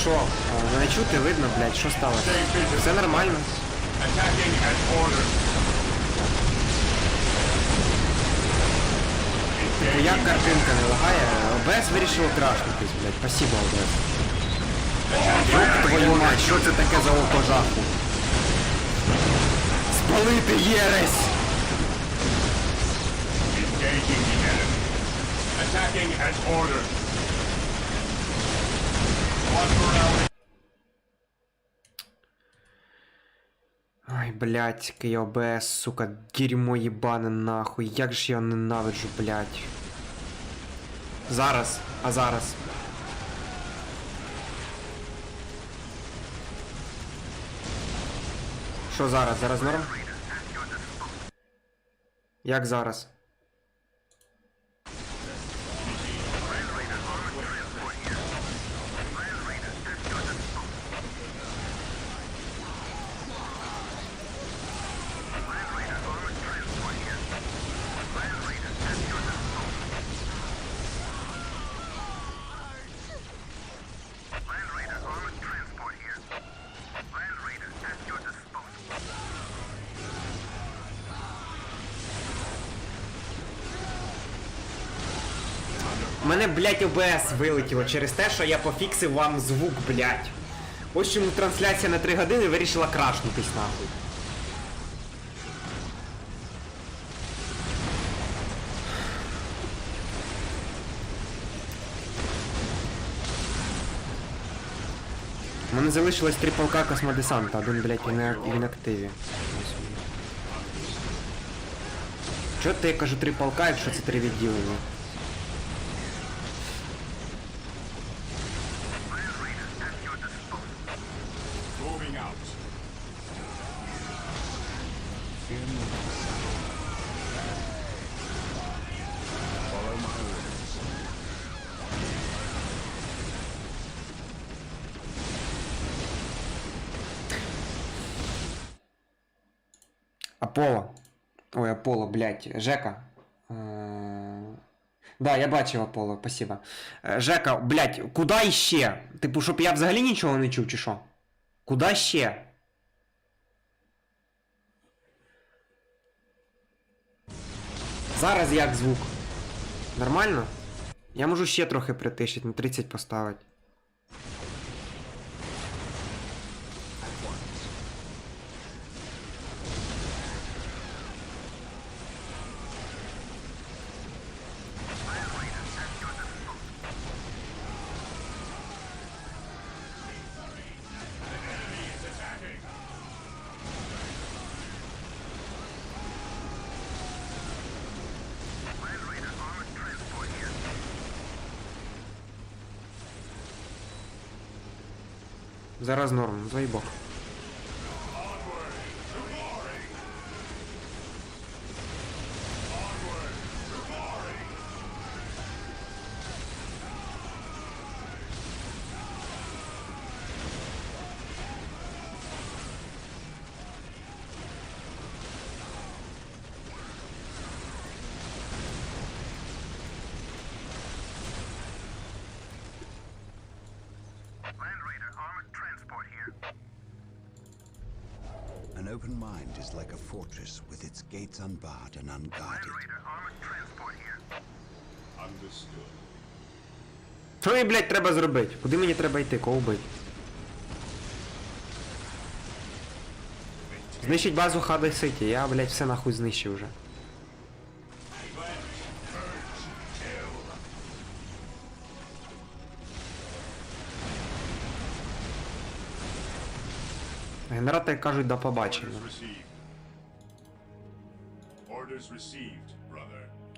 Що? Мене чути, видно, блядь, що сталося? Все нормально. Типу, картинка не лагає, ОБС вирішило крашнутись, блядь. Спасибо, ОБС. Ёб твою мать, що це таке за око жаху? Спалити єресь! Attacking as ordered. Ай, блядь, який сука, дерьмо ебане нахуй. Як же я ненавиджу, блядь. Зараз, а зараз. Що зараз? Зараз норм? Як зараз? Мене, блядь, ОБС вилетіло через те, що я пофіксив вам звук, блядь. Ось чому трансляція на 3 години вирішила крашнутись нахуй. У мене залишилось три полка космодесанта, один, блядь, і не в інактиві. Чого ти я кажу три полка, якщо це три відділення? Аполло. Ой, Аполло, блядь, Жека. Е, Да, я бачив Аполло, спасибо. Е, Жека, блядь, куди іще? Типу, щоб я взагалі нічого не чув, чи що? Куди ще? Зараз як звук? Нормально? Я можу ще трохи притишити, на 30 поставити. Зараз норм, заїбок. Land Що мені, блядь, треба зробити? Куди мені треба йти? Кого вбити? Знищить базу Хада Ситі. Я, блядь, все нахуй знищив вже. Генератори кажуть до побачення.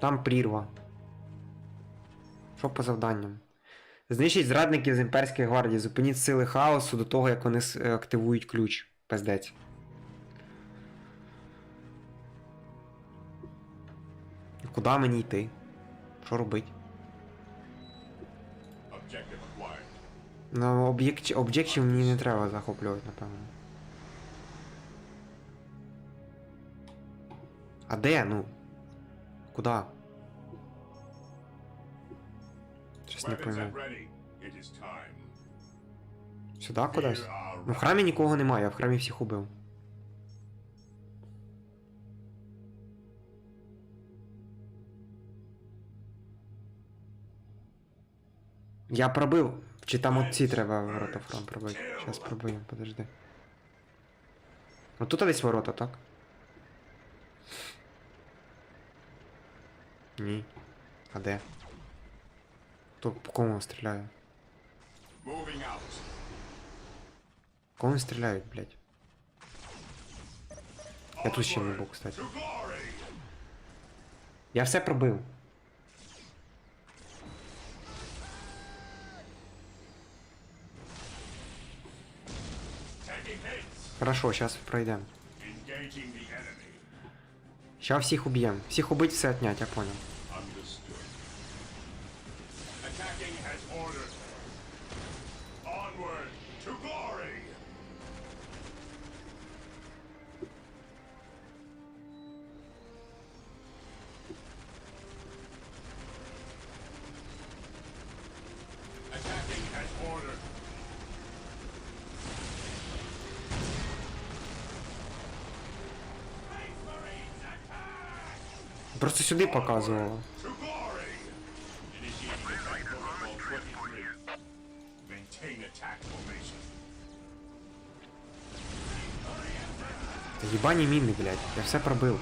Там прірва. Що по завданням? Знищіть зрадників з імперської гвардії. Зупиніть сили хаосу до того, як вони е, активують ключ. Пиздець. Куди мені йти? Що acquired. Ну, об'єкт... об'єктів мені не треба захоплювати, напевно. А де? Ну? Куди? Не пойму. Сюди кудись? Ну в храмі нікого немає, я в храмі всіх убив. Я пробив. Чи там от ці треба ворота храм пробити? Зараз пробуємо, подожди. Ну тут десь ворота, так? Ні. А де? То по кому стріляю? Moving out. Кого вони стріляють, блядь? Я тут ще не був, кстати. To glory. Я все пробив. Taking hits. Хорошо, зараз пройдемо. Engaging the enemy. Ща всіх уб'ємо. Всіх убить, все отнять, я понял. attack formation. Та їбані міни, блядь. Я все пробив.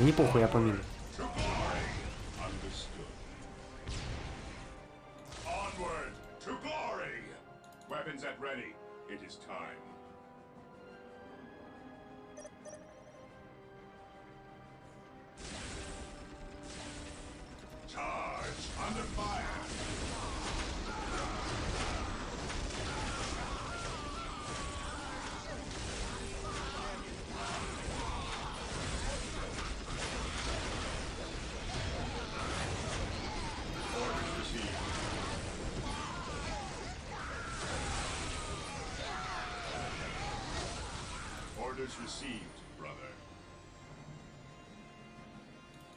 Мені похуй, я по мінах. To glory! Understood. Onward to glory! Weapons at ready. It is time. Orders received, brother.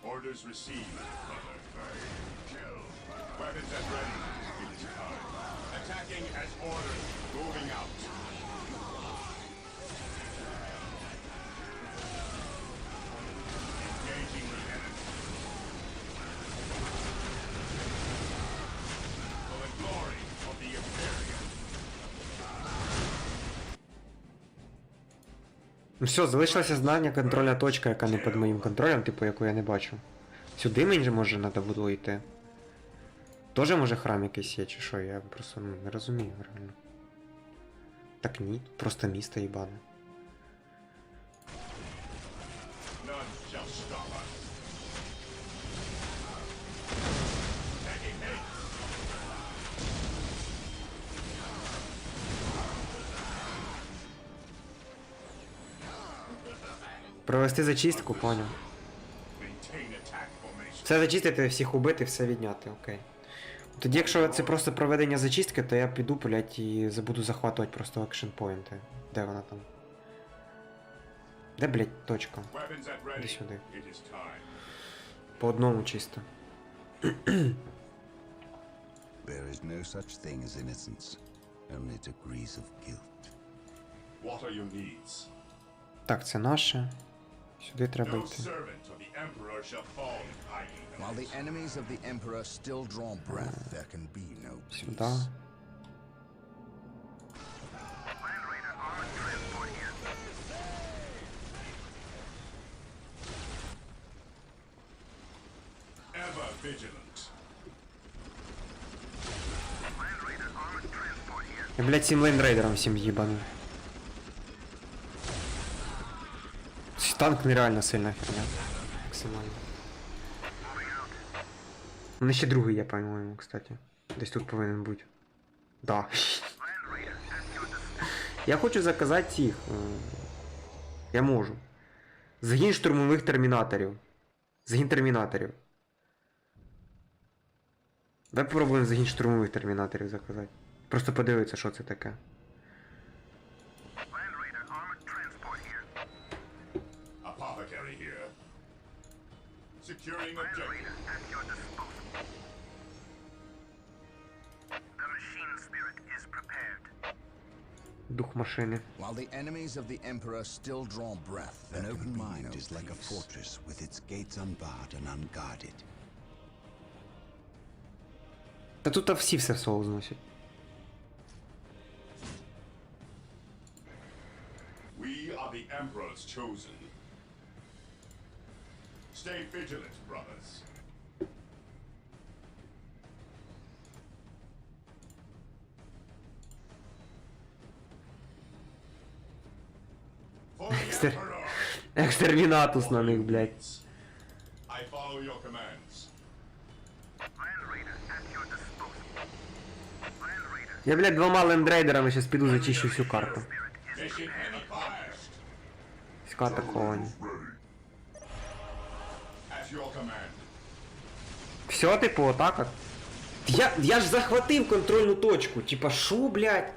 Orders received, brother. Kill. Weapons at ready. Attacking as ordered. Moving out. Ну все, залишилося знання контрольна точка, яка не під моїм контролем, типу, яку я не бачу. Сюди мені же може треба було йти. Тоже може храм якийсь є, чи що, я просто ну, не розумію реально. Так ні, просто місто їбане. Провести зачистку, поняв. Formation. Все зачистити, всіх убити, все відняти, окей. Тоді, якщо це просто проведення зачистки, то я піду, блять, і забуду захватувати просто екшн поінти. Де вона там? Де, блять, точка? Іди сюди. По одному чисто. There is no such thing as innocence, only degrees of guilt. What are your needs? Так, це наше. Сюди треба йти. servant of the Emperor shall fall in hiding. While the enemies of the Emperor still draw breath, there can be no Сюди. Я, блядь, цим лейнрейдером всім їбану. Танк нереально сильна херня. Максимально. У мене ще другий є, по-моєму, кстати. Десь тут повинен бути. Да. Я хочу заказати е, Я можу. Загін штурмових термінаторів. Загін термінаторів. Давай попробуємо загін штурмових термінаторів заказати. Просто подивитися, що це таке. Securing objective. At your disposal. The machine spirit is prepared. Дух машины. While the enemies of the Emperor still draw breath, an open mind is like a fortress with its gates unbarred and unguarded. Та тут всі все. We are the Emperor's chosen. Stay vigilant, brothers. Emperor! Екстермінатус на них, блядь. I follow your commands. Я, блядь, двома лендрейдерами зараз піду зачищу всю карту. spirit is Mission Все, типу, отак от. Я, я ж захватив контрольну точку. Типа, шо, блядь?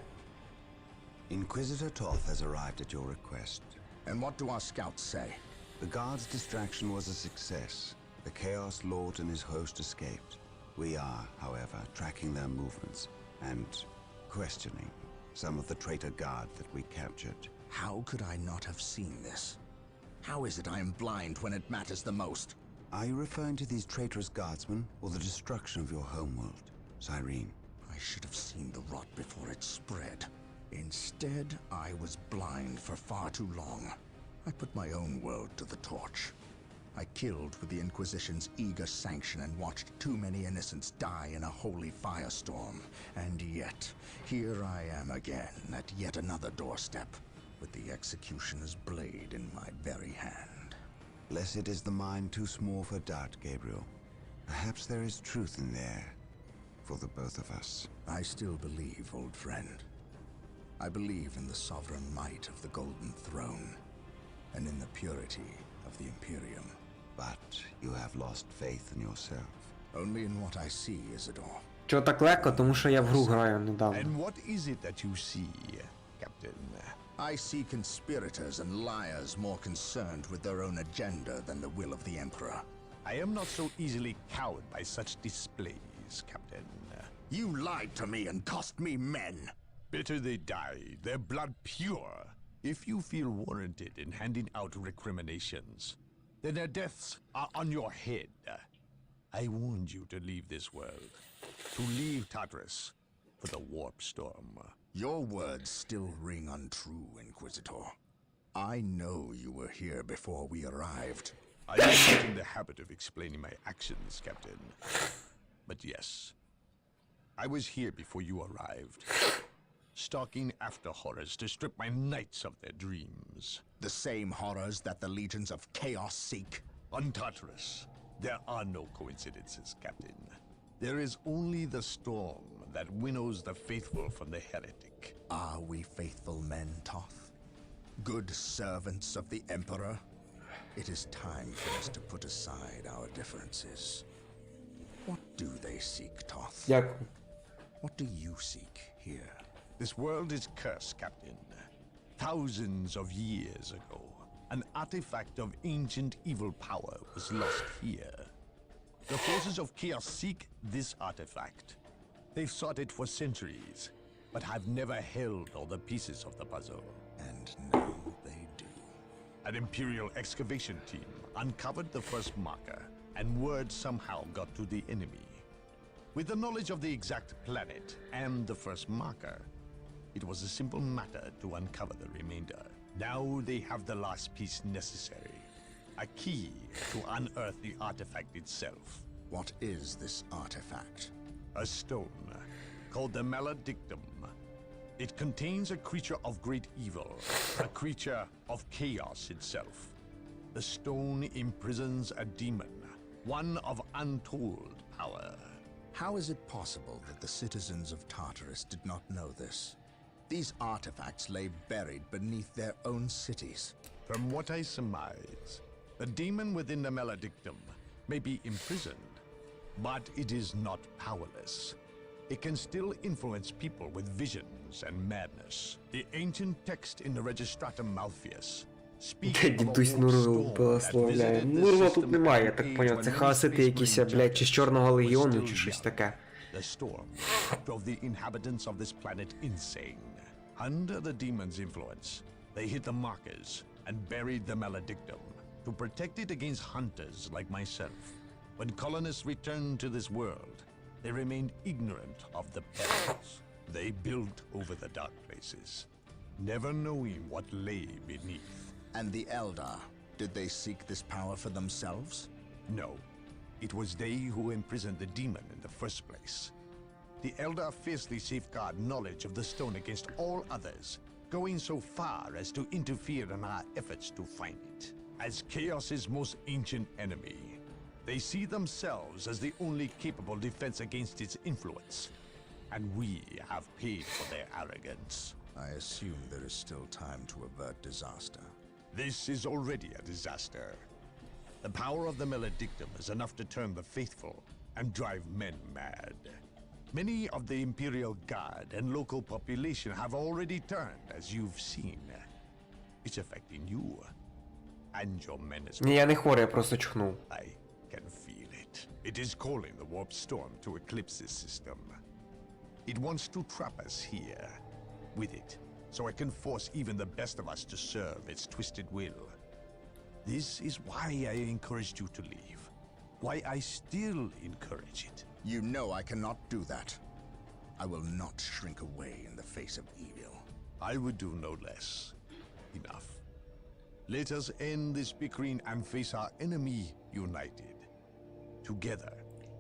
Inquisitor Toth has arrived at your request. And what do our scouts say? The guard's distraction was a success. The Chaos Lord and his host escaped. We are, however, tracking their movements and questioning some of the traitor guard that we captured. How could I not have seen this? How is it I am blind when it matters the most? Are you referring to these traitorous guardsmen or the destruction of your homeworld, Cyrene? I should have seen the rot before it spread. Instead, I was blind for far too long. I put my own world to the torch. I killed with the Inquisition's eager sanction and watched too many innocents die in a holy firestorm. And yet, here I am again at yet another doorstep, with the executioner's blade in my very hand. Blessed is the mind too small for doubt, Gabriel. Perhaps there is truth in there for the both of us. I still believe, old friend. I believe in the sovereign might of the Golden Throne, and in the purity of the Imperium. But you have lost faith in yourself. Only in what I see, Isidore. Чого так легко? Тому що я в гру граю недавно. And what is it that you see, Captain? I see conspirators and liars more concerned with their own agenda than the will of the Emperor. I am not so easily cowed by such displays, Captain. You lied to me and cost me men. Better they die, their blood pure. If you feel warranted in handing out recriminations, then their deaths are on your head. I warned you to leave this world, to leave Tartarus for the warp storm. Your words still ring untrue, Inquisitor. I know you were here before we arrived. I am not in the habit of explaining my actions, Captain. But yes, I was here before you arrived, stalking after horrors to strip my knights of their dreams. The same horrors that the legions of chaos seek. On Tartarus, there are no coincidences, Captain. There is only the storm that winnows the faithful from the heretic. Are we faithful men, Toth? Good servants of the Emperor? It is time for us to put aside our differences. What do they seek, Toth? Дякую. What do you seek here? This world is cursed, Captain. Thousands of years ago, an artifact of ancient evil power was lost here. The forces of chaos seek this artifact. They've sought it for centuries, but have never held all the pieces of the puzzle. And now they do. An Imperial excavation team uncovered the first marker, and word somehow got to the enemy. With the knowledge of the exact planet and the first marker, it was a simple matter to uncover the remainder. Now they have the last piece necessary a key to unearth the artifact itself. What is this artifact? A stone called the Maledictum. It contains a creature of great evil, a creature of chaos itself. The stone imprisons a demon, one of untold power. How is it possible that the citizens of Tartarus did not know this? These artifacts lay buried beneath their own cities. From what I surmise, the demon within the Maledictum may be imprisoned, but it is not powerless It can still influence people with visions and madness. The ancient text in the Registratum Malpheus speaks of a Дідусь warp Нуру storm that благословляє. visited the Нурла system тут немає, я at так an поняв. age Це when хаосити many якісь, space блядь, чи з Чорного was легіону, still чи щось young. таке. The storm drove the inhabitants of this planet insane. Under the demon's influence, they hit the markers and buried the maledictum to protect it against hunters like myself. When colonists returned to this world, they remained ignorant of the perils. They built over the dark places, never knowing what lay beneath. And the Eldar, did they seek this power for themselves? No, it was they who imprisoned the demon in the first place. The Eldar fiercely safeguard knowledge of the stone against all others, going so far as to interfere in our efforts to find it. As Chaos's most ancient enemy, they see themselves as the only capable defense against its influence. And we have paid for their arrogance. I assume there is still time to avert disaster. This is already a disaster. The power of the Maledictum is enough to turn the faithful and drive men mad. Many of the Imperial Guard and local population have already turned, as you've seen. It's affecting you and your men as well. Ні, я не хворий, я просто чхнув. I can feel it. It is calling the warp storm to eclipse this system. It wants to trap us here with it, so it can force even the best of us to serve its twisted will. This is why I encouraged you to leave. Why I still encourage it. You know I cannot do that. I will not shrink away in the face of evil. I would do no less. Enough. Let us end this bickering and face our enemy united. Together,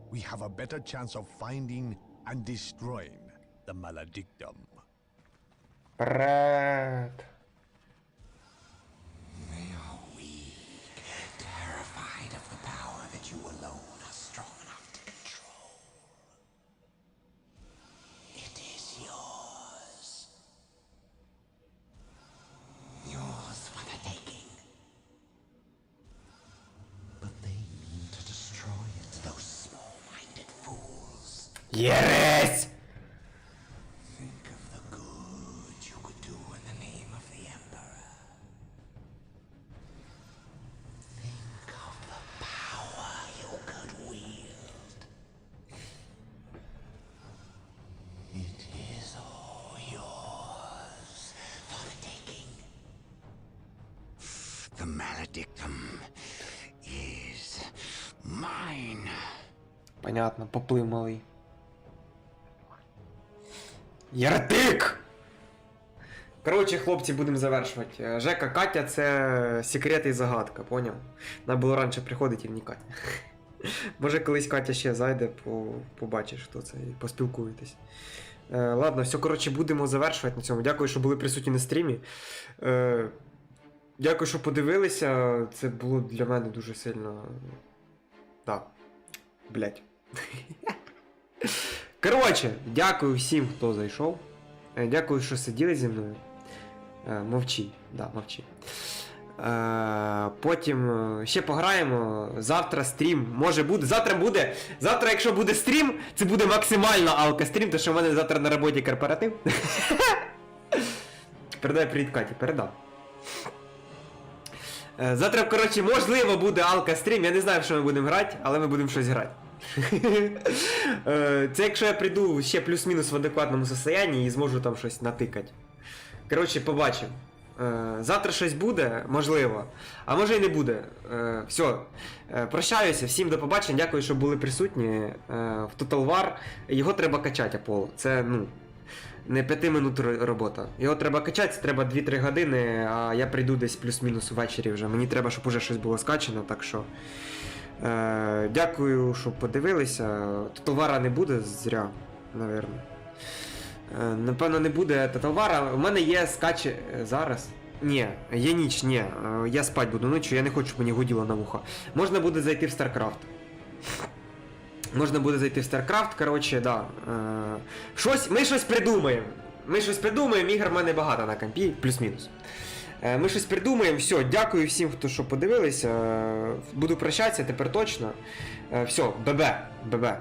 we have a better chance of finding and destroying the Maledictum. Brad. fools. Єресь! Think of the good you could do in the name of the Emperor. Think of the power you could wield. It is all yours for the taking. The maledictum is mine. Понятно, поплив малий. Єретик! Коротше, хлопці, будемо завершувати. Е, Жека Катя це секрет і загадка, поняв? Треба було раніше приходити і вникати. Може колись Катя ще зайде, побачиш, хто це, і поспілкуєтесь. Е, ладно, все, коротше, будемо завершувати на цьому. Дякую, що були присутні на стрімі. Е, дякую, що подивилися. Це було для мене дуже сильно. Так. Блять. Коротше, дякую всім, хто зайшов. Е, Дякую, що сиділи зі мною. Е, Мовчи, да, мовчи. Е, Потім ще пограємо. Завтра стрім. Може буде. Завтра буде. Завтра, якщо буде стрім, це буде максимально алка-стрім, тому що в мене завтра на роботі корпоратив. Передай привіт Каті, передам. Е, Завтра, коротше, можливо, буде алка стрім. Я не знаю, що ми будемо грати, але ми будемо щось грати. Е, Це якщо я прийду ще плюс-мінус в адекватному состоянні і зможу там щось натикати. Коротше, побачимо. Е, Завтра щось буде, можливо. А може і не буде. Все. Прощаюся, всім до побачення. Дякую, що були присутні в Total War. Його треба качати, Аполло. Це, ну. Не 5 минут робота. Його треба качати, треба 2-3 години, а я прийду десь плюс-мінус ввечері вже. Мені треба, щоб уже щось було скачано, так що. Е, дякую, що подивилися. Товара не буде зря, напевно. Е, напевно, не буде татовара. У мене є скачі е, зараз. Ні, є ніч, ні. Е, я спать буду ночі, я не хочу, щоб мені гуділо на вухо. Можна буде зайти в StarCraft. Можна буде зайти в StarCraft, коротше, да. Щось, ми щось придумаємо. Ми щось придумаємо, ігор в мене багато на компі, плюс-мінус. Е, Ми щось придумаємо. Все, дякую всім, хто що подивилися. Е, Буду прощатися тепер точно. Все, бебе, бебе.